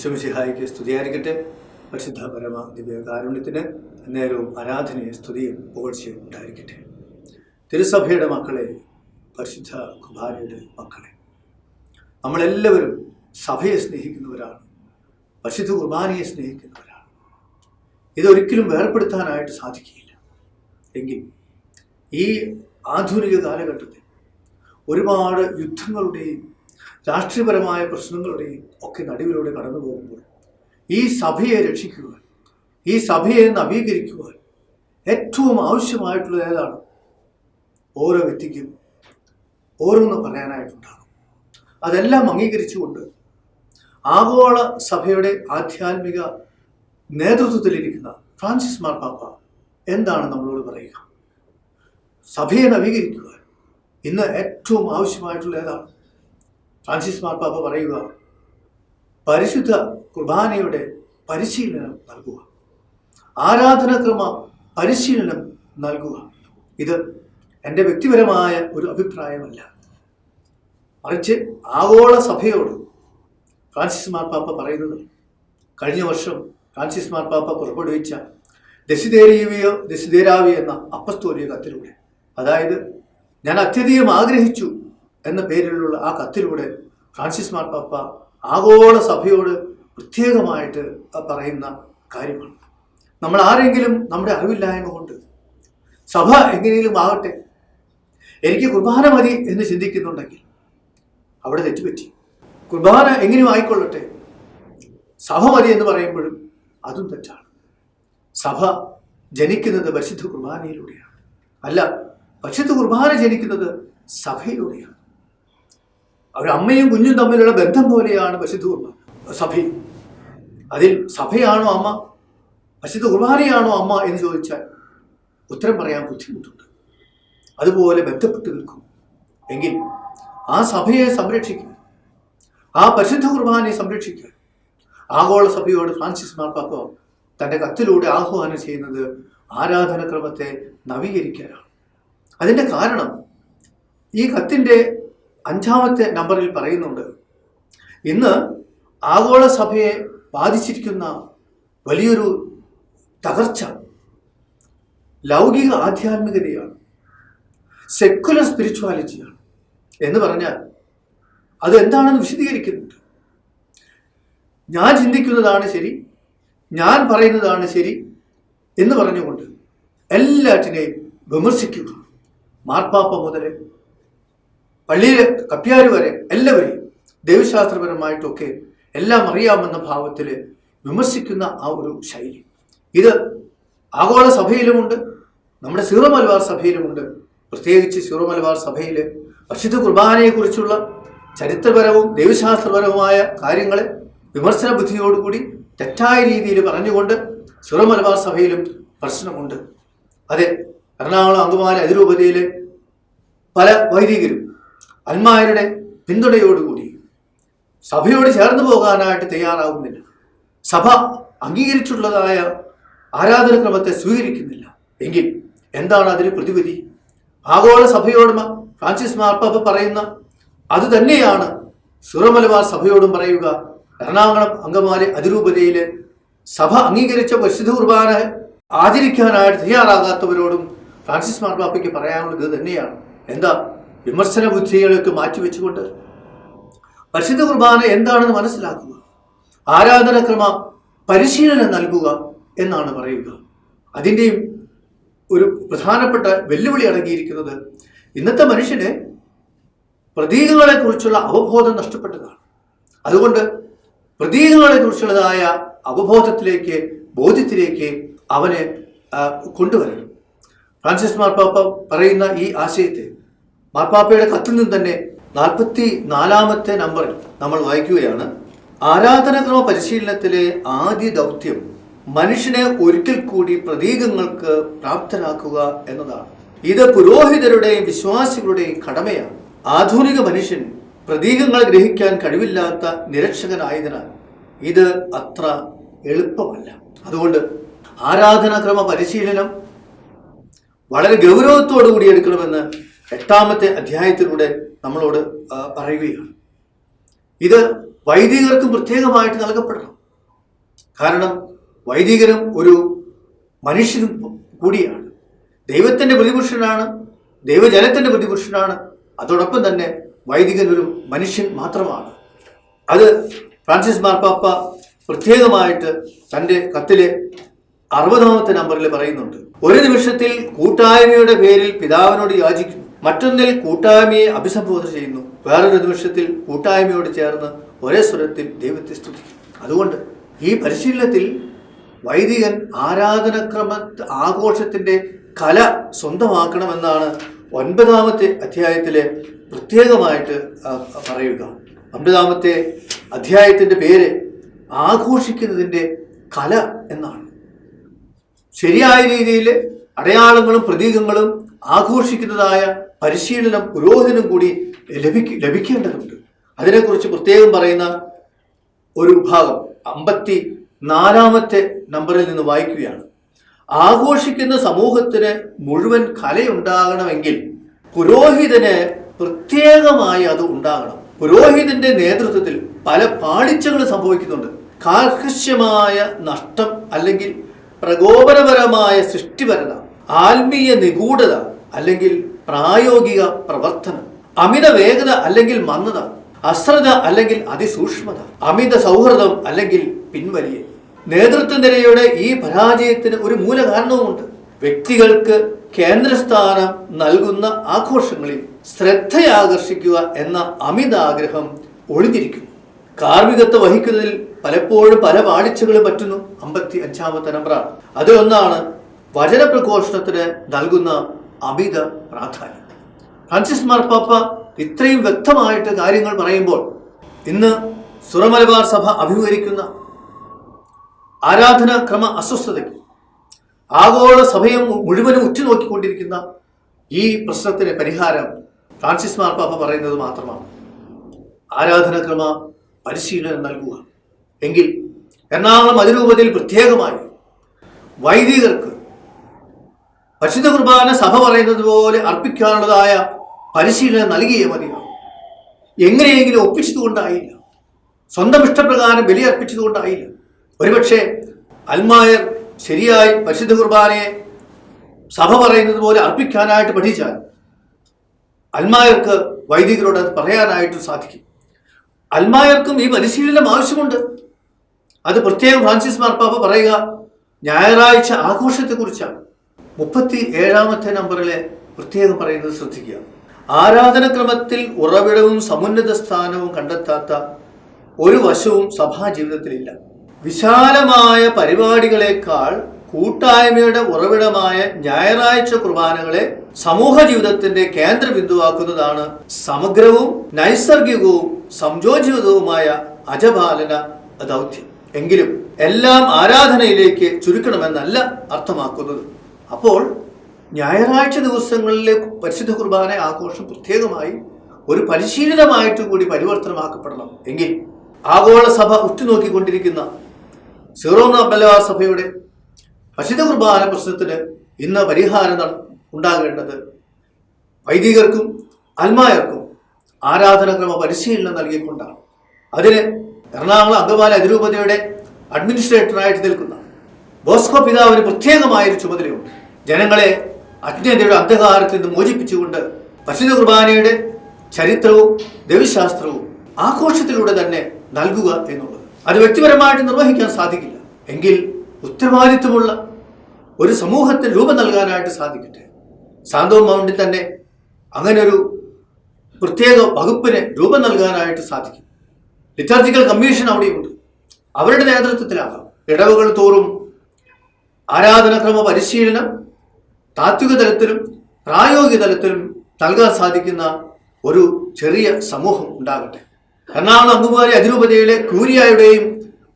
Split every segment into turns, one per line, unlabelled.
വിശ്വമിശിഹായിക്ക് സ്തുതിയായിരിക്കട്ടെ. പരിശുദ്ധ പരമ ദിവ്യകാരുണ്യത്തിന് നേരവും ആരാധനയും സ്തുതിയും പുകഴ്ചയും ഉണ്ടായിരിക്കട്ടെ. തിരുസഭയുടെ മക്കളെ പരിശുദ്ധ കുമാരയുടെ മക്കളെ നമ്മളെല്ലാവരും സഭയെ സ്നേഹിക്കുന്നവരാണ്. പരിശുദ്ധ കുർബാനയെ സ്നേഹിക്കുന്നവരാണ്. ഇതൊരിക്കലും വേർപ്പെടുത്താനായിട്ട് സാധിക്കുകയില്ല. എങ്കിൽ ഈ ആധുനിക കാലഘട്ടത്തിൽ ഒരുപാട് യുദ്ധങ്ങളുടെയും രാഷ്ട്രീയപരമായ പ്രശ്നങ്ങളുടെയും ഒക്കെ നടുവിലൂടെ കടന്നു പോകുമ്പോൾ ഈ സഭയെ രക്ഷിക്കുവാൻ ഈ സഭയെ നവീകരിക്കുവാൻ ഏറ്റവും ആവശ്യമായിട്ടുള്ള ഏതാണ്? ഓരോ വ്യക്തിക്കും ഓരോന്ന് പറയാനായിട്ടുണ്ടാകും. അതെല്ലാം അംഗീകരിച്ചുകൊണ്ട് ആഗോള സഭയുടെ ആധ്യാത്മിക നേതൃത്വത്തിലിരിക്കുന്ന ഫ്രാൻസിസ് മാർപ്പാപ്പ എന്താണ് നമ്മളോട് പറയുക? സഭയെ നവീകരിക്കുവാൻ ഇന്ന് ഏറ്റവും ആവശ്യമായിട്ടുള്ള ഏതാണ്? ഫ്രാൻസിസ് മാർപ്പാപ്പ പറയുക പരിശുദ്ധ കുർബാനയുടെ പരിശീലനം നൽകുക. ആരാധനാക്രമ പരിശീലനം നൽകുക. ഇത് എന്റെ വ്യക്തിപരമായ ഒരു അഭിപ്രായമല്ല. മറിച്ച് ആഗോള സഭയോട് ഫ്രാൻസിസ് മാർപ്പാപ്പ പറയുന്നത് കഴിഞ്ഞ വർഷം ഫ്രാൻസിസ് മാർപ്പാപ്പ പുറപ്പെടുവിച്ച ദസിദേരിയവിയോ ദശിതേരാവിയോ എന്ന അപ്പസ്തോലിയ കത്തിലൂടെ. അതായത് ഞാൻ അത്യധികം ആഗ്രഹിച്ചു എന്ന പേരിലുള്ള ആ കത്തിലൂടെ ഫ്രാൻസിസ് മാർപ്പാപ്പ ആഗോള സഭയോട് പ്രത്യേകമായിട്ട് പറയുന്ന കാര്യമാണ്. നമ്മൾ ആരെങ്കിലും നമ്മുടെ അറിവില്ലായ്മ കൊണ്ട് സഭ എങ്ങനെയെങ്കിലും ആകട്ടെ എനിക്ക് കുർബാന മതി എന്ന് ചിന്തിക്കുന്നുണ്ടെങ്കിൽ അവിടെ തെറ്റുപറ്റി. കുർബാന എങ്ങനെയും ആയിക്കൊള്ളട്ടെ. സഭ മതി എന്ന് പറയുമ്പോഴും അതും തെറ്റാണ്. സഭ ജനിക്കുന്നത് പരിശുദ്ധ കുർബാനയിലൂടെയാണ്. അല്ല പരിശുദ്ധ കുർബാന ജനിക്കുന്നത് സഭയിലൂടെയാണ്. അമ്മയും കുഞ്ഞും തമ്മിലുള്ള ബന്ധം പോലെയാണ് പരിശുദ്ധ കുർബാന. സഭയും അതിൽ സഭയാണോ അമ്മ? പരിശുദ്ധ കുർബാനയാണോ അമ്മ എന്ന് ചോദിച്ചാൽ ഉത്തരം പറയാൻ ബുദ്ധിമുട്ടുണ്ട്. അതുപോലെ ബന്ധപ്പെട്ട് നിൽക്കും. എങ്കിൽ ആ സഭയെ സംരക്ഷിക്കുക ആ പരിശുദ്ധ കുർബാനയെ സംരക്ഷിക്കുക ആഗോള സഭയോട് ഫ്രാൻസിസ് മാർപ്പാപ്പ തന്റെ കത്തിലൂടെ ആഹ്വാനം ചെയ്യുന്നത് ആരാധനക്രമത്തെ നവീകരിക്കാനാണ് അതിന്റെ കാരണം ഈ കത്തിന്റെ അഞ്ചാമത്തെ നമ്പറിൽ പറയുന്നുണ്ട് ഇന്ന് ആഗോള സഭയെ ബാധിച്ചിരിക്കുന്ന വലിയൊരു തകർച്ച ലൗകിക ആധ്യാത്മികതയാണ് സെക്കുലർ സ്പിരിച്വാലിറ്റിയാണ് എന്ന് പറഞ്ഞാൽ അത് എന്താണെന്ന് വിശദീകരിക്കുന്നുണ്ട്. ഞാൻ ചിന്തിക്കുന്നതാണ് ശരി ഞാൻ പറയുന്നതാണ് ശരി എന്ന് പറഞ്ഞുകൊണ്ട് എല്ലാറ്റിനെയും വിമർശിക്കുക മാർപ്പാപ്പ മുതൽ പള്ളിയിലെ കപ്പ്യാർ വരെ എല്ലാവരെയും ദൈവശാസ്ത്രപരമായിട്ടൊക്കെ എല്ലാം അറിയാമെന്ന ഭാവത്തിൽ വിമർശിക്കുന്ന ആ ഒരു ശൈലി. ഇത് ആഗോള സഭയിലുമുണ്ട് നമ്മുടെ സീറോ മലബാർ സഭയിലുമുണ്ട്. പ്രത്യേകിച്ച് സീറോ മലബാർ സഭയിൽ പരിശുദ്ധ കുർബാനയെക്കുറിച്ചുള്ള ചരിത്രപരവും ദൈവശാസ്ത്രപരവുമായ കാര്യങ്ങളെ വിമർശന ബുദ്ധിയോടുകൂടി തെറ്റായ രീതിയിൽ പറഞ്ഞുകൊണ്ട് സീറോ മലബാർ സഭയിലും പ്രശ്നമുണ്ട്. അതെ എറണാകുളം അങ്കമാലി അതിരൂപതയിലെ പല വൈദികരും അന്മാരുടെ പിന്തുണയോടുകൂടി സഭയോട് ചേർന്നു പോകാനായിട്ട് തയ്യാറാവുന്നില്ല. സഭ അംഗീകരിച്ചുള്ളതായ ആരാധനക്രമത്തെ സ്വീകരിക്കുന്നില്ല. എങ്കിൽ എന്താണ് അതിന് പ്രതിവിധി? ആഗോള സഭയോട് ഫ്രാൻസിസ് മാർപ്പാപ്പ പറയുന്ന അത് തന്നെയാണ് സുറമലബാർ സഭയോടും പറയുക. എറണാകുളം അങ്കമാലി അതിരൂപതയിലെ സഭ അംഗീകരിച്ച പരിശുദ്ധ കുർബാന ആചരിക്കാനായിട്ട് തയ്യാറാകാത്തവരോടും ഫ്രാൻസിസ് മാർപ്പാപ്പയ്ക്ക് പറയാനുള്ളത് തന്നെയാണ്. എന്താ? വിമർശന ബുദ്ധികളൊക്കെ മാറ്റിവെച്ചുകൊണ്ട് പരിശുദ്ധ കുർബാന എന്താണെന്ന് മനസ്സിലാക്കുക. ആരാധനക്രമ പരിശീലനം നൽകുക എന്നാണ് പറയുക. അതിന്റെയും ഒരു പ്രധാനപ്പെട്ട വെല്ലുവിളി അടങ്ങിയിരിക്കുന്നത് ഇന്നത്തെ മനുഷ്യന് പ്രതീകങ്ങളെക്കുറിച്ചുള്ള അവബോധം നഷ്ടപ്പെട്ടതാണ്. അതുകൊണ്ട് പ്രതീകങ്ങളെക്കുറിച്ചുള്ളതായ അവബോധത്തിലേക്ക് ബോധ്യത്തിലേക്ക് അവനെ കൊണ്ടുവരണം. ഫ്രാൻസിസ് മാർപ്പാപ്പ പറയുന്ന ഈ ആശയത്തെ മാർപ്പാപ്പയുടെ കത്തിൽ നിന്ന് തന്നെ നാൽപ്പത്തി നാലാമത്തെ നമ്പറിൽ നമ്മൾ വായിക്കുകയാണ്. ആരാധനക്രമ പരിശീലനത്തിലെ ആദ്യ ദൗത്യം മനുഷ്യനെ ഒരിക്കൽ കൂടി പ്രതീകങ്ങൾക്ക് പ്രാപ്തരാക്കുക എന്നതാണ്. ഇത് പുരോഹിതരുടെയും വിശ്വാസികളുടെയും കടമയാണ്. ആധുനിക മനുഷ്യൻ പ്രതീകങ്ങൾ ഗ്രഹിക്കാൻ കഴിവില്ലാത്ത നിരക്ഷകനായതിനാൽ ഇത് അത്ര എളുപ്പമല്ല. അതുകൊണ്ട് ആരാധനാക്രമ പരിശീലനം വളരെ ഗൗരവത്തോടു കൂടി എടുക്കണമെന്ന് എട്ടാമത്തെ അധ്യായത്തിലൂടെ നമ്മളോട് പറയുകയാണ്. ഇത് വൈദികർക്ക് പ്രത്യേകമായിട്ട് നൽകപ്പെടണം. കാരണം വൈദികരും ഒരു മനുഷ്യനും കൂടിയാണ്. ദൈവത്തിന്റെ പ്രതിപുരുഷനാണ് ദൈവജനത്തിന്റെ പ്രതിപുരുഷനാണ്. അതോടൊപ്പം തന്നെ വൈദികൻ ഒരു മനുഷ്യൻ മാത്രമാണ്. അത് ഫ്രാൻസിസ് മാർപ്പാപ്പ പ്രത്യേകമായിട്ട് തന്റെ കത്തിലെ അറുപതാമത്തെ നമ്പറിൽ പറയുന്നുണ്ട്. ഒരു നിമിഷത്തിൽ കൂട്ടായ്മയുടെ പേരിൽ പിതാവിനോട് യാചിക്കുന്നു. മറ്റൊന്നിൽ കൂട്ടായ്മയെ അഭിസംബോധന ചെയ്യുന്നു. വേറൊരു നിമിഷത്തിൽ കൂട്ടായ്മയോട് ചേർന്ന് ഒരേ സ്വരത്തിൽ ദൈവത്തെ സ്തുതിക്കും. അതുകൊണ്ട് ഈ പരിശീലനത്തിൽ വൈദികൻ ആരാധനക്രമ ആഘോഷത്തിന്റെ കല സ്വന്തമാക്കണമെന്നാണ് ഒൻപതാമത്തെ അധ്യായത്തിലെ പ്രത്യേകമായിട്ട് പറയുക. ഒൻപതാമത്തെ അധ്യായത്തിന്റെ പേര് ആഘോഷിക്കുന്നതിന്റെ കല എന്നാണ്. ശരിയായ രീതിയിൽ അടയാളങ്ങളും പ്രതീകങ്ങളും ആഘോഷിക്കുന്നതായ പരിശീലനം പുരോഹിതനും കൂടി ലഭിക്ക ലഭിക്കേണ്ടതുണ്ട്. അതിനെക്കുറിച്ച് പ്രത്യേകം പറയുന്ന ഒരു ഭാഗം അമ്പത്തി നാലാമത്തെ നമ്പറിൽ നിന്ന് വായിക്കുകയാണ്. ആഘോഷിക്കുന്ന സമൂഹത്തിന് മുഴുവൻ കലയുണ്ടാകണമെങ്കിൽ പുരോഹിതന് പ്രത്യേകമായി അത് ഉണ്ടാകണം. പുരോഹിതന്റെ നേതൃത്വത്തിൽ പല പാളിച്ചകൾ സംഭവിക്കുന്നുണ്ട്. കാർക്കശ്യമായ നഷ്ടം അല്ലെങ്കിൽ പ്രകോപനപരമായ സൃഷ്ടിപരത ആത്മീയ നിഗൂഢത അല്ലെങ്കിൽ പ്രായോഗിക പ്രവർത്തനം. അമിത വേഗത അല്ലെങ്കിൽ മന്ദത അശ്രദ്ധ അല്ലെങ്കിൽ അതിസൂക്ഷ്മത അമിത സൗഹൃദം അല്ലെങ്കിൽ പിൻവലിയൽ. നേതൃത്വ നിരയുടെ ഈ പരാജയത്തിന് ഒരു മൂലകാരണവുമുണ്ട്. വ്യക്തികൾക്ക് കേന്ദ്രസ്ഥാനം നൽകുന്ന ആഘോഷങ്ങളിൽ ശ്രദ്ധയാകർഷിക്കുക എന്ന അമിതാഗ്രഹം ഒളിഞ്ഞിരിക്കുന്നു. കാർമ്മികത്വം വഹിക്കുന്നതിൽ പലപ്പോഴും പല പാളിച്ചകളും പറ്റുന്നു. അമ്പത്തി അഞ്ചാമത്തെ നമ്പറാണ് അതിലൊന്നാണ് വചനപ്രഘോഷണത്തിന് നൽകുന്ന അമിത പ്രാധാന്യം. ഫ്രാൻസിസ് മാർപ്പാപ്പ ഇത്രയും വ്യക്തമായിട്ട് കാര്യങ്ങൾ പറയുമ്പോൾ ഇന്ന് സുറമലബാർ സഭ അഭിമുഖീകരിക്കുന്ന ആരാധനാക്രമ അസ്വസ്ഥതയ്ക്ക് ആഗോള സഭയും മുഴുവനും ഉറ്റുനോക്കിക്കൊണ്ടിരിക്കുന്ന ഈ പ്രശ്നത്തിന് പരിഹാരം ഫ്രാൻസിസ് മാർപ്പാപ്പ പറയുന്നത് മാത്രമാണ്. ആരാധനാക്രമ പരിശീലനം നൽകുക. എങ്കിൽ എറണാകുളം അതിരൂപതയിൽ പ്രത്യേകമായി വൈദികർക്ക് പരിശുദ്ധ കുർബാന സഭ പറയുന്നത് പോലെ അർപ്പിക്കാനുള്ളതായ പരിശീലനം നൽകിയേ മതിയാവും. എങ്ങനെയെങ്കിലും ഒപ്പിച്ചതുകൊണ്ടായില്ല. സ്വന്തം ഇഷ്ടപ്രകാരം ബലിയർപ്പിച്ചതുകൊണ്ടായില്ല. ഒരുപക്ഷെ അൽമായർ ശരിയായി പരിശുദ്ധ കുർബാനയെ സഭ പറയുന്നത് പോലെ അർപ്പിക്കാനായിട്ട് പഠിച്ചാൽ അൽമായർക്ക് വൈദികരോട് അത് പറയാനായിട്ട് സാധിക്കും. അൽമായർക്കും ഈ പരിശീലനം ആവശ്യമുണ്ട്. അത് പ്രത്യേകം ഫ്രാൻസിസ് മാർപ്പാപ്പ പറയുക ഞായറാഴ്ച ആഘോഷത്തെക്കുറിച്ചാണ്. മുപ്പത്തി ഏഴാമത്തെ നമ്പറിലെ പ്രത്യേകം പറയുന്നത് ശ്രദ്ധിക്കുക. ആരാധനക്രമത്തിൽ ഉറവിടവും സമുന്നത സ്ഥാനവും കണ്ടെത്താത്ത ഒരു വശവും സഭാ ജീവിതത്തിലില്ല വിശാലമായ പരിപാടികളെക്കാൾ കൂട്ടായ്മയുടെ ഉറവിടമായ ഞായറാഴ്ച കുർബാനകളെ സമൂഹ ജീവിതത്തിന്റെ കേന്ദ്ര ബിന്ദുവാക്കുന്നതാണ് സമഗ്രവും നൈസർഗികവും സംയോജിതവുമായ അജപാലന ദൗത്യം. എങ്കിലും എല്ലാം ആരാധനയിലേക്ക് ചുരുക്കണമെന്നല്ല അർത്ഥമാക്കുന്നത്. അപ്പോൾ ഞായറാഴ്ച ദിവസങ്ങളിലെ പരിശുദ്ധ കുർബാന ആഘോഷം പ്രത്യേകമായി ഒരു പരിശീലനമായിട്ട് കൂടി പരിവർത്തനമാക്കപ്പെടണം. എങ്കിൽ ആഗോള സഭ ഉറ്റുനോക്കിക്കൊണ്ടിരിക്കുന്ന സീറോ ബലവാ സഭയുടെ പരിശുദ്ധ കുർബാന പ്രശ്നത്തിന് ഇന്ന് പരിഹാരം ഉണ്ടാകേണ്ടത് വൈദികർക്കും അൽമായർക്കും ആരാധനക്രമ പരിശീലനം നൽകിക്കൊണ്ടാണ്. അതിന് എറണാകുളം അങ്കമാലി അതിരൂപതയുടെ അഡ്മിനിസ്ട്രേറ്ററായിട്ട് നിൽക്കുന്ന ബോസ്കോ പിതാവിന് പ്രത്യേകമായൊരു ചുമതലയുണ്ട്. ജനങ്ങളെ അജ്ഞതയുടെ അന്ധകാരത്തിൽ നിന്ന് മോചിപ്പിച്ചുകൊണ്ട് പരിശുദ്ധ കുർബാനയുടെ ചരിത്രവും ദേവിശാസ്ത്രവും ആഘോഷത്തിലൂടെ തന്നെ നൽകുക എന്നുള്ളത്. അത് വ്യക്തിപരമായിട്ട് നിർവഹിക്കാൻ സാധിക്കില്ല. എങ്കിൽ ഉത്തരവാദിത്വമുള്ള ഒരു സമൂഹത്തിന് രൂപം നൽകാനായിട്ട് സാധിക്കട്ടെ. സാന്തോ മൗണ്ടിൽ തന്നെ അങ്ങനൊരു പ്രത്യേക വകുപ്പിന് രൂപം നൽകാനായിട്ട് സാധിക്കും. ലിറ്റർജിക്കൽ കമ്മീഷൻ അവിടെയുണ്ട്. അവരുടെ നേതൃത്വത്തിലാകാം. ഇടവുകൾ തോറും ആരാധനക്രമ പരിശീലനം താത്വിക തലത്തിലും പ്രായോഗിക തലത്തിലും നൽകാൻ സാധിക്കുന്ന ഒരു ചെറിയ സമൂഹം ഉണ്ടാകട്ടെ. എറണാകുളം അങ്കുമാരി അതിരൂപതയിലെ ക്യൂരിയായുടെയും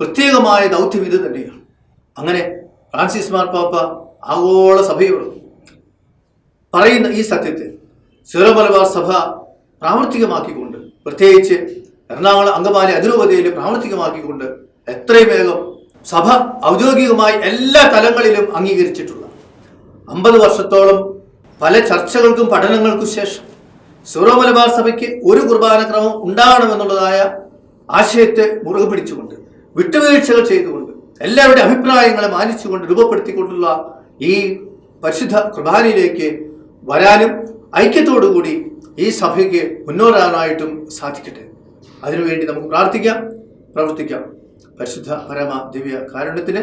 പ്രത്യേകമായ ദൗത്യം ഇത് തന്നെയാണ്. അങ്ങനെ ഫ്രാൻസിസ് മാർപ്പാപ്പ ആഗോള സഭയോട് പറയുന്ന ഈ സത്യത്തെ സീറോ മലബാർ സഭ പ്രാവർത്തികമാക്കിക്കൊണ്ട് പ്രത്യേകിച്ച് എറണാകുളം അങ്കമാലി അതിരൂപതയിൽ പ്രാവർത്തികമാക്കിക്കൊണ്ട് എത്രയും വേഗം സഭ ഔദ്യോഗികമായി എല്ലാ തലങ്ങളിലും അംഗീകരിച്ചിട്ടുള്ള അമ്പത് വർഷത്തോളം പല ചർച്ചകൾക്കും പഠനങ്ങൾക്കും ശേഷം സൂറോ മലബാർ സഭയ്ക്ക് ഒരു കുർബാനക്രമം ഉണ്ടാകണമെന്നുള്ളതായ ആശയത്തെ മുറുകെ പിടിച്ചുകൊണ്ട് വിട്ടുവീഴ്ചകൾ ചെയ്തുകൊണ്ട് എല്ലാവരുടെ അഭിപ്രായങ്ങളെ മാനിച്ചുകൊണ്ട് രൂപപ്പെടുത്തിക്കൊണ്ടുള്ള ഈ പരിശുദ്ധ കുർബാനയിലേക്ക് വരാനും ഐക്യത്തോടുകൂടി ഈ സഭയ്ക്ക് മുന്നോറാനായിട്ടും സാധിക്കട്ടെ. അതിനുവേണ്ടി നമുക്ക് പ്രാർത്ഥിക്കാം പ്രവർത്തിക്കാം. പരിശുദ്ധ പരമ ദിവ്യ കാരുണ്യത്തിന്